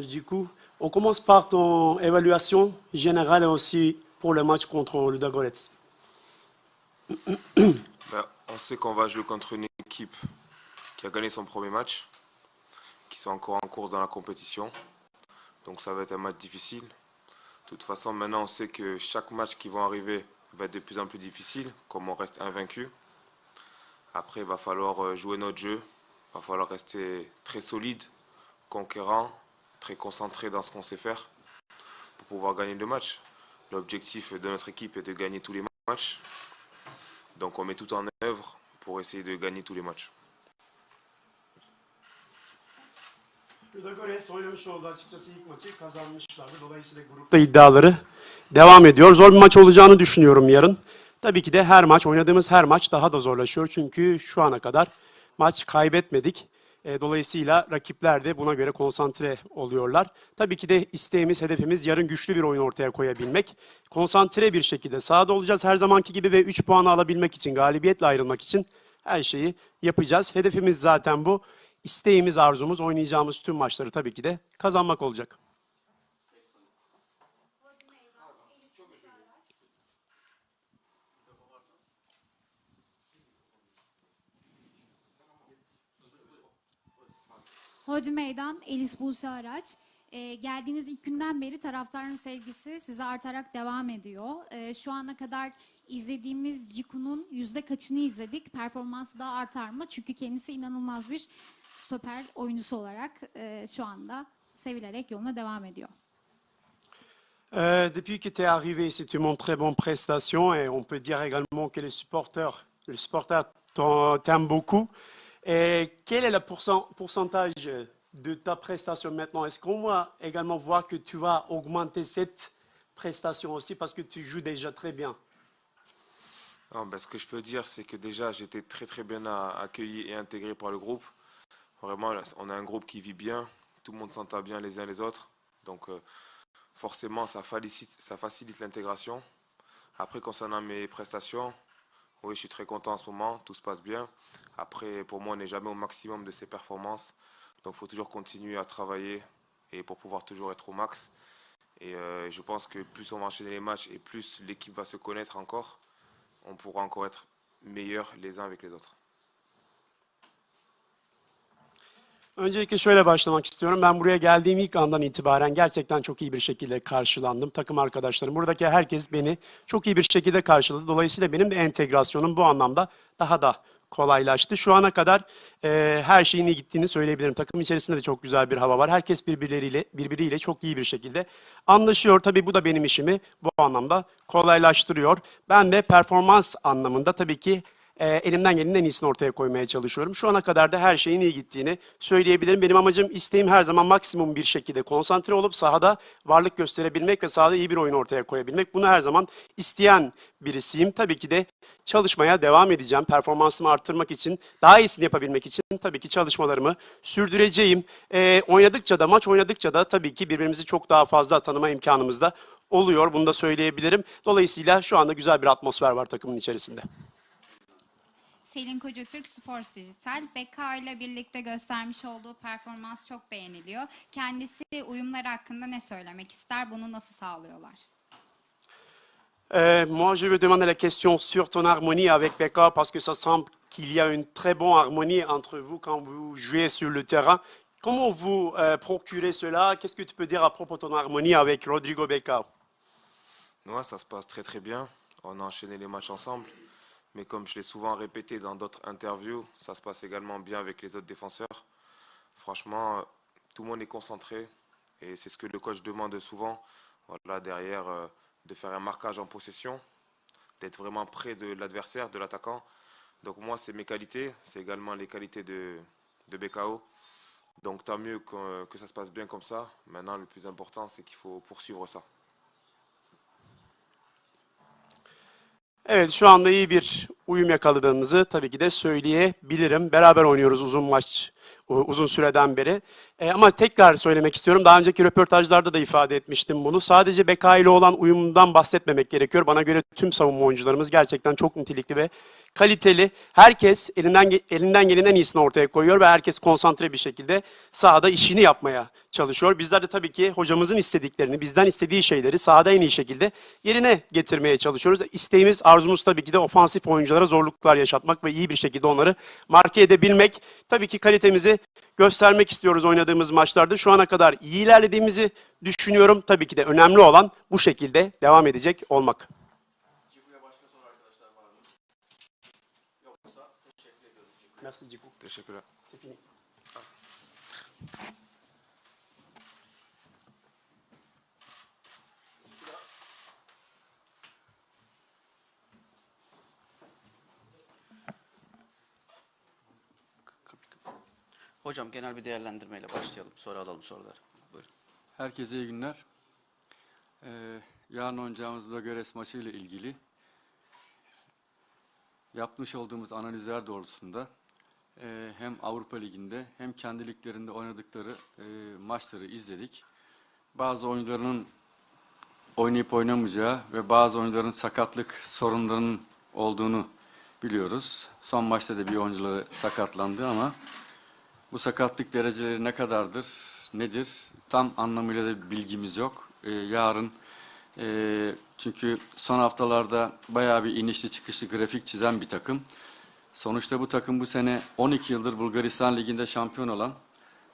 Djikou. On commence par ton évaluation générale et aussi pour le match contre le Dagorets. Ben, on sait qu'on va jouer contre une équipe qui a gagné son premier match, qui sont encore en course dans la compétition. Donc ça va être un match difficile. De toute façon, maintenant on sait que chaque match qui va arriver va être de plus en plus difficile, comme on reste invaincu. Après, il va falloir euh, jouer notre jeu. Il va falloir rester très solide, conquérant, très concentré dans ce qu'on sait faire pour pouvoir gagner le match. L'objectif de notre équipe est de gagner tous les matchs. Donc on met tout en œuvre pour essayer de gagner tous les matchs. Ludogorets oynamış oldu açıkçası ilk maçı kazanmışlardı. Dolayısıyla grupta iddiaları devam ediyor. Zor bir maç olacağını düşünüyorum yarın. Tabii ki de her maç, oynadığımız her maç daha da zorlaşıyor. Çünkü şu ana kadar maç kaybetmedik. E, Dolayısıyla rakipler de buna göre konsantre oluyorlar. Tabii ki de isteğimiz, hedefimiz yarın güçlü bir oyun ortaya koyabilmek. Konsantre bir şekilde sahada olacağız her zamanki gibi ve 3 puanı alabilmek için, galibiyetle ayrılmak için her şeyi yapacağız. Hedefimiz zaten bu. İsteğimiz, arzumuz oynayacağımız tüm maçları tabii ki de kazanmak olacak. Hodri Meydan, Elis Buse Araç. Ee, geldiğiniz ilk günden beri taraftarın sevgisi size artarak devam ediyor. Ee, şu ana kadar izlediğimiz Ciku'nun yüzde kaçını izledik? Performansı daha artar mı? Çünkü kendisi inanılmaz bir stoper oyuncusu olarak e, şu anda sevilerek yoluna devam ediyor. Euh, depuis tu es arrivé tu montres très bonnes prestations et on peut dire également que les supporters, les supporters t'aiment beaucoup. Et quel est le pourcent- pourcentage de ta prestation maintenant? Est-ce qu'on va également voir que tu vas augmenter cette prestation aussi parce que tu joues déjà très bien? Non, ben, ce que je peux dire, c'est que déjà, été très très bien accueilli et intégré par le groupe. Vraiment, on a un groupe qui vit bien, tout le monde s'entend bien les uns les autres. Donc, euh, forcément, ça facilite l'intégration. Après, concernant mes prestations, oui, je suis très content en ce moment, tout se passe bien. Après, pour moi, on n'est jamais au maximum de ses performances. Donc, il faut toujours continuer à travailler et pour pouvoir toujours être au max. Et euh, je pense que plus on va enchaîner les matchs et plus l'équipe va se connaître encore, on pourra encore être meilleurs les uns avec les autres. Öncelikle şöyle başlamak istiyorum. Ben buraya geldiğim ilk andan itibaren gerçekten çok iyi bir şekilde karşılandım. Takım arkadaşlarım, buradaki herkes beni çok iyi bir şekilde karşıladı. Dolayısıyla benim de entegrasyonum bu anlamda daha da kolaylaştı. Şu ana kadar e, her şeyin iyi gittiğini söyleyebilirim. Takım içerisinde de çok güzel bir hava var. Herkes birbirleriyle birbiriyle çok iyi bir şekilde anlaşıyor. Tabii bu da benim işimi bu anlamda kolaylaştırıyor. Ben de performans anlamında tabii ki e, elimden gelenin en iyisini ortaya koymaya çalışıyorum. Şu ana kadar da her şeyin iyi gittiğini söyleyebilirim. Benim amacım, isteğim her zaman maksimum bir şekilde konsantre olup sahada varlık gösterebilmek ve sahada iyi bir oyun ortaya koyabilmek. Bunu her zaman isteyen birisiyim. Tabii ki de çalışmaya devam edeceğim. Performansımı arttırmak için, daha iyisini yapabilmek için tabii ki çalışmalarımı sürdüreceğim. E, oynadıkça da, maç oynadıkça da tabii ki birbirimizi çok daha fazla tanıma imkanımız da oluyor. Bunu da söyleyebilirim. Dolayısıyla şu anda güzel bir atmosfer var takımın içerisinde. Selin Kocatürk Sports Dijital. Beka ile birlikte göstermiş olduğu performans çok beğeniliyor. Kendisi uyumları hakkında ne söylemek ister? Bunu nasıl sağlıyorlar? Euh, moi, je veux demander la question sur ton harmonie avec Becca parce que ça semble qu'il y a une très bonne harmonie entre vous quand vous jouez sur le terrain. Comment vous euh, procurez cela? Qu'est-ce que tu peux dire à propos de ton harmonie avec Rodrigo Becca Ouais, ça se passe très très bien. On a enchaîné les matchs ensemble. Mais comme je l'ai souvent répété dans d'autres interviews, ça se passe également bien avec les autres défenseurs. Franchement, euh, tout le monde est concentré. Et c'est ce que le coach demande souvent. Voilà, derrière, euh, de faire un marquage en possession, d'être vraiment près de l'adversaire, de l'attaquant. Donc moi, c'est mes qualités. C'est également les qualités de, de BKO. Donc tant mieux que, que ça se passe bien comme ça. Maintenant, le plus important, c'est qu'il faut poursuivre ça. Evet, şu anda iyi bir uyum yakaladığımızı tabii ki de söyleyebilirim. Beraber oynuyoruz uzun maç, uzun süreden beri. E, ama tekrar söylemek istiyorum. Daha önceki röportajlarda da ifade etmiştim bunu. Sadece Beka ile olan uyumdan bahsetmemek gerekiyor. Bana göre tüm savunma oyuncularımız gerçekten çok nitelikli ve kaliteli. Herkes elinden elinden gelen en iyisini ortaya koyuyor ve herkes konsantre bir şekilde sahada işini yapmaya çalışıyor. Bizler de tabii ki hocamızın istediklerini, bizden istediği şeyleri sahada en iyi şekilde yerine getirmeye çalışıyoruz. İsteğimiz, arzumuz tabii ki de ofansif oyunculara zorluklar yaşatmak ve iyi bir şekilde onları marke edebilmek. Tabii ki kalitemizi göstermek istiyoruz oynadığımız maçlarda. Şu ana kadar iyi ilerlediğimizi düşünüyorum. Tabii ki de önemli olan bu şekilde devam edecek olmak. Merci Ciku. Teşekkürler. C'est fini. Hocam genel bir değerlendirmeyle başlayalım. Sonra alalım soruları. Buyurun. Herkese iyi günler. Ee, yarın oynayacağımız Lögeres maçı ile ilgili yapmış olduğumuz analizler doğrultusunda e, hem Avrupa Ligi'nde hem kendi liglerinde oynadıkları e, maçları izledik. Bazı oyuncuların oynayıp oynamayacağı ve bazı oyuncuların sakatlık sorunlarının olduğunu biliyoruz. Son maçta da bir oyuncuları sakatlandı ama bu sakatlık dereceleri ne kadardır, nedir? Tam anlamıyla da bilgimiz yok. Ee, yarın e, çünkü son haftalarda bayağı bir inişli çıkışlı grafik çizen bir takım. Sonuçta bu takım bu sene 12 yıldır Bulgaristan Ligi'nde şampiyon olan,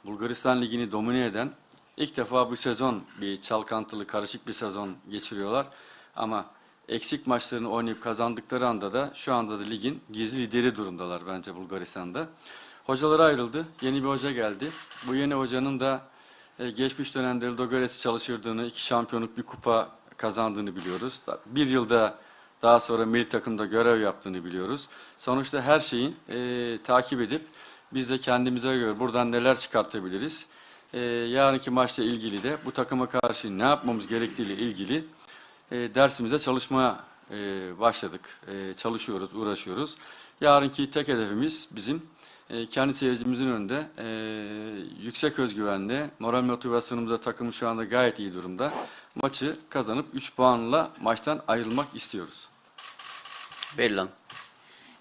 Bulgaristan Ligi'ni domine eden, ilk defa bu sezon bir çalkantılı, karışık bir sezon geçiriyorlar. Ama eksik maçlarını oynayıp kazandıkları anda da şu anda da ligin gizli lideri durumdalar bence Bulgaristan'da. Hocalar ayrıldı. Yeni bir hoca geldi. Bu yeni hocanın da e, geçmiş dönemde Ludogorets'i çalıştırdığını, iki şampiyonluk bir kupa kazandığını biliyoruz. Bir yılda daha sonra milli takımda görev yaptığını biliyoruz. Sonuçta her şeyin e, takip edip biz de kendimize göre buradan neler çıkartabiliriz. E, yarınki maçla ilgili de bu takıma karşı ne yapmamız gerektiğiyle ilgili e, dersimize çalışmaya e, başladık. E, çalışıyoruz, uğraşıyoruz. Yarınki tek hedefimiz bizim e, kendi seyircimizin önünde e, yüksek özgüvenle, moral motivasyonumuz da takımın şu anda gayet iyi durumda. Maçı kazanıp 3 puanla maçtan ayrılmak istiyoruz. Berilan.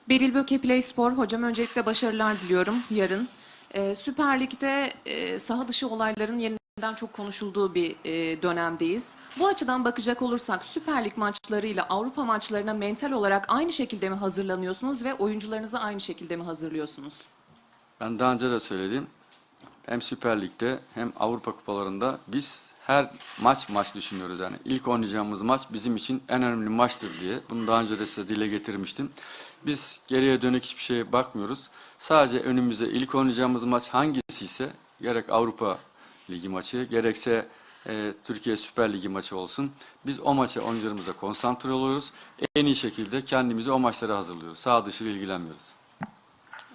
Beril Böke Play Spor. Hocam öncelikle başarılar diliyorum yarın. Ee, Süper Lig'de e, saha dışı olayların yeniden çok konuşulduğu bir e, dönemdeyiz. Bu açıdan bakacak olursak Süper Lig maçlarıyla Avrupa maçlarına mental olarak aynı şekilde mi hazırlanıyorsunuz ve oyuncularınızı aynı şekilde mi hazırlıyorsunuz? Ben daha önce de söyledim. Hem Süper Lig'de hem Avrupa kupalarında biz her maç maç düşünüyoruz. Yani ilk oynayacağımız maç bizim için en önemli maçtır diye. Bunu daha önce de size dile getirmiştim. Biz geriye dönük hiçbir şeye bakmıyoruz. Sadece önümüzde ilk oynayacağımız maç hangisi ise gerek Avrupa Ligi maçı gerekse e, Türkiye Süper Ligi maçı olsun. Biz o maça oyuncularımıza konsantre oluyoruz. En iyi şekilde kendimizi o maçlara hazırlıyoruz. Sağ dışı ilgilenmiyoruz.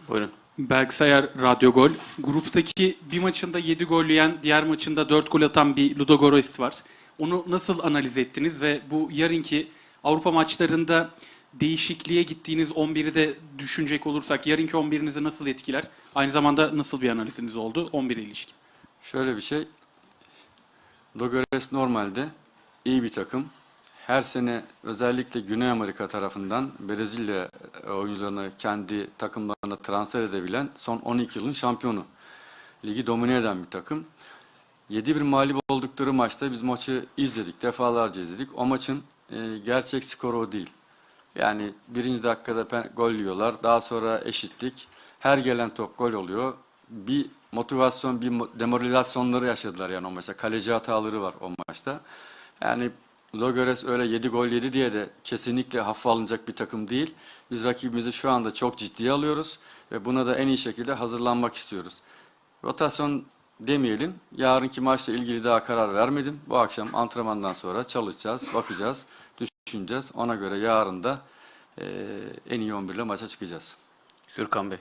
Buyurun. Berksayar Radyo Gol. Gruptaki bir maçında 7 gol yiyen, diğer maçında 4 gol atan bir Ludogorets var. Onu nasıl analiz ettiniz ve bu yarınki Avrupa maçlarında değişikliğe gittiğiniz 11'i de düşünecek olursak yarınki 11'inizi nasıl etkiler? Aynı zamanda nasıl bir analiziniz oldu 11'e ilişkin? Şöyle bir şey. Dogores normalde iyi bir takım. Her sene özellikle Güney Amerika tarafından Brezilya e, oyuncularını kendi takımlarına transfer edebilen son 12 yılın şampiyonu. Ligi domine eden bir takım. 7-1 mağlup oldukları maçta biz maçı izledik, defalarca izledik. O maçın e, gerçek skoru o değil. Yani birinci dakikada gol yiyorlar. Daha sonra eşitlik. Her gelen top gol oluyor. Bir motivasyon, bir mo- demoralizasyonları yaşadılar yani o maçta. Kaleci hataları var o maçta. Yani Logores öyle 7 gol yedi diye de kesinlikle hafife alınacak bir takım değil. Biz rakibimizi şu anda çok ciddiye alıyoruz ve buna da en iyi şekilde hazırlanmak istiyoruz. Rotasyon demeyelim. Yarınki maçla ilgili daha karar vermedim. Bu akşam antrenmandan sonra çalışacağız, bakacağız, düşüneceğiz. Ona göre yarın da eee, en iyi 11 ile maça çıkacağız. Gürkan Bey.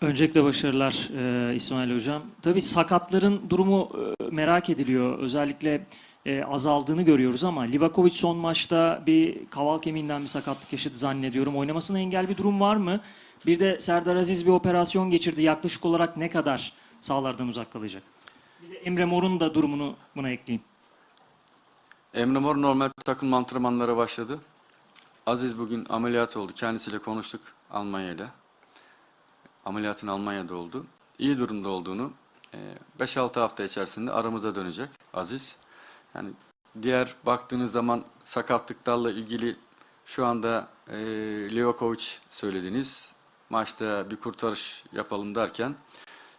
Öncelikle başarılar e, İsmail Hocam. Tabii sakatların durumu e, merak ediliyor. Özellikle e, azaldığını görüyoruz ama Livakovic son maçta bir kaval kemiğinden bir sakatlık yaşadı zannediyorum. Oynamasına engel bir durum var mı? Bir de Serdar Aziz bir operasyon geçirdi. Yaklaşık olarak ne kadar sahalardan uzak kalacak? Bir de Emre Mor'un da durumunu buna ekleyeyim. Emre Mor normal takım antrenmanlara başladı. Aziz bugün ameliyat oldu. Kendisiyle konuştuk Almanya'yla. Ameliyatın Almanya'da oldu. İyi durumda olduğunu e, 5-6 hafta içerisinde aramıza dönecek Aziz. Yani diğer baktığınız zaman sakatlıklarla ilgili şu anda e, Livakovic söylediniz. Maçta bir kurtarış yapalım derken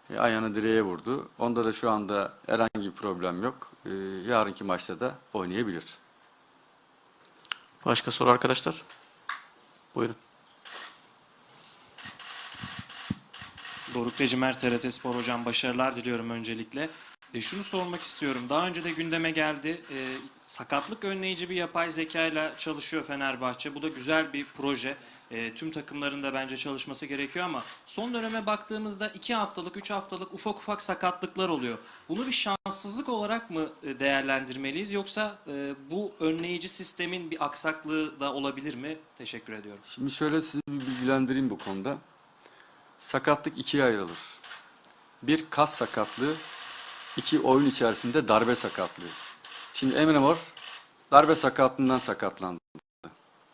e, ayağını direğe vurdu. Onda da şu anda herhangi bir problem yok. E, yarınki maçta da oynayabilir. Başka soru arkadaşlar? Buyurun. Doruk Tecimer, TRT Spor Hocam başarılar diliyorum öncelikle. E, şunu sormak istiyorum. Daha önce de gündeme geldi. E, sakatlık önleyici bir yapay zeka ile çalışıyor Fenerbahçe. Bu da güzel bir proje. E, tüm takımların da bence çalışması gerekiyor ama son döneme baktığımızda 2 haftalık, 3 haftalık ufak ufak sakatlıklar oluyor. Bunu bir şanssızlık olarak mı e, değerlendirmeliyiz yoksa e, bu önleyici sistemin bir aksaklığı da olabilir mi? Teşekkür ediyorum. Şimdi şöyle sizi bir bilgilendireyim bu konuda. Sakatlık ikiye ayrılır. Bir kas sakatlığı, iki oyun içerisinde darbe sakatlığı. Şimdi Emre Mor darbe sakatlığından sakatlandı.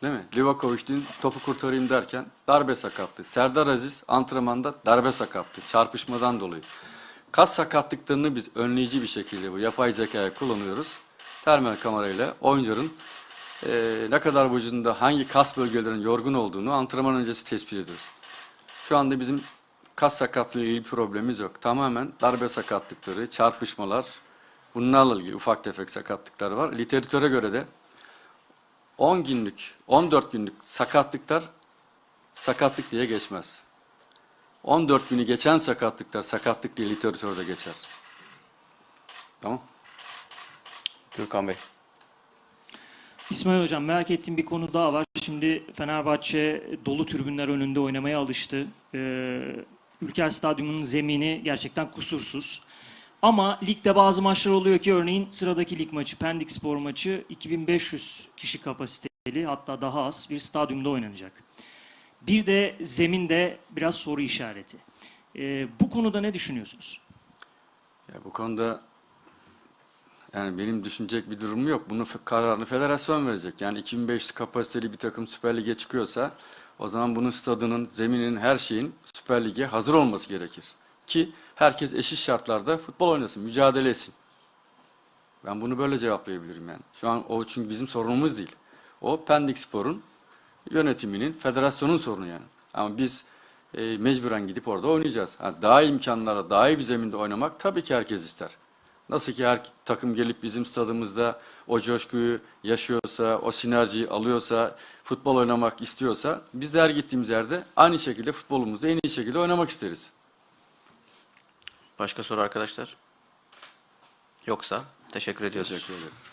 Değil mi? Livakovic dün topu kurtarayım derken darbe sakatlığı. Serdar Aziz antrenmanda darbe sakatlığı, çarpışmadan dolayı. Kas sakatlıklarını biz önleyici bir şekilde bu yapay zekaya kullanıyoruz. Termal kamerayla oyuncuların eee, ne kadar vücudunda hangi kas bölgelerinin yorgun olduğunu antrenman öncesi tespit ediyoruz. Şu anda bizim kas sakatlığı ilgili bir problemimiz yok. Tamamen darbe sakatlıkları, çarpışmalar, bunlarla ilgili ufak tefek sakatlıklar var. Literatüre göre de 10 günlük, 14 günlük sakatlıklar sakatlık diye geçmez. 14 günü geçen sakatlıklar sakatlık diye literatürde geçer. Tamam. Gürkan Bey. İsmail Hocam merak ettiğim bir konu daha var. Şimdi Fenerbahçe dolu tribünler önünde oynamaya alıştı. Ee, Ülker Stadyumu'nun zemini gerçekten kusursuz. Ama ligde bazı maçlar oluyor ki örneğin sıradaki lig maçı, Pendik Spor maçı 2500 kişi kapasiteli hatta daha az bir stadyumda oynanacak. Bir de zeminde biraz soru işareti. Ee, bu konuda ne düşünüyorsunuz? Ya bu konuda yani benim düşünecek bir durumum yok. Bunu f- kararını federasyon verecek. Yani 2500 kapasiteli bir takım Süper Lig'e çıkıyorsa o zaman bunun stadının, zeminin, her şeyin Süper Lig'e hazır olması gerekir. Ki herkes eşit şartlarda futbol oynasın, mücadele etsin. Ben bunu böyle cevaplayabilirim yani. Şu an o çünkü bizim sorunumuz değil. O Pendik Spor'un yönetiminin, federasyonun sorunu yani. Ama biz e, mecburen gidip orada oynayacağız. Ha, daha iyi imkanlara, daha iyi bir zeminde oynamak tabii ki herkes ister. Nasıl ki her takım gelip bizim stadımızda o coşkuyu yaşıyorsa, o sinerjiyi alıyorsa, futbol oynamak istiyorsa biz de her gittiğimiz yerde aynı şekilde futbolumuzu en iyi şekilde oynamak isteriz. Başka soru arkadaşlar? Yoksa teşekkür ediyoruz. Teşekkür ederiz.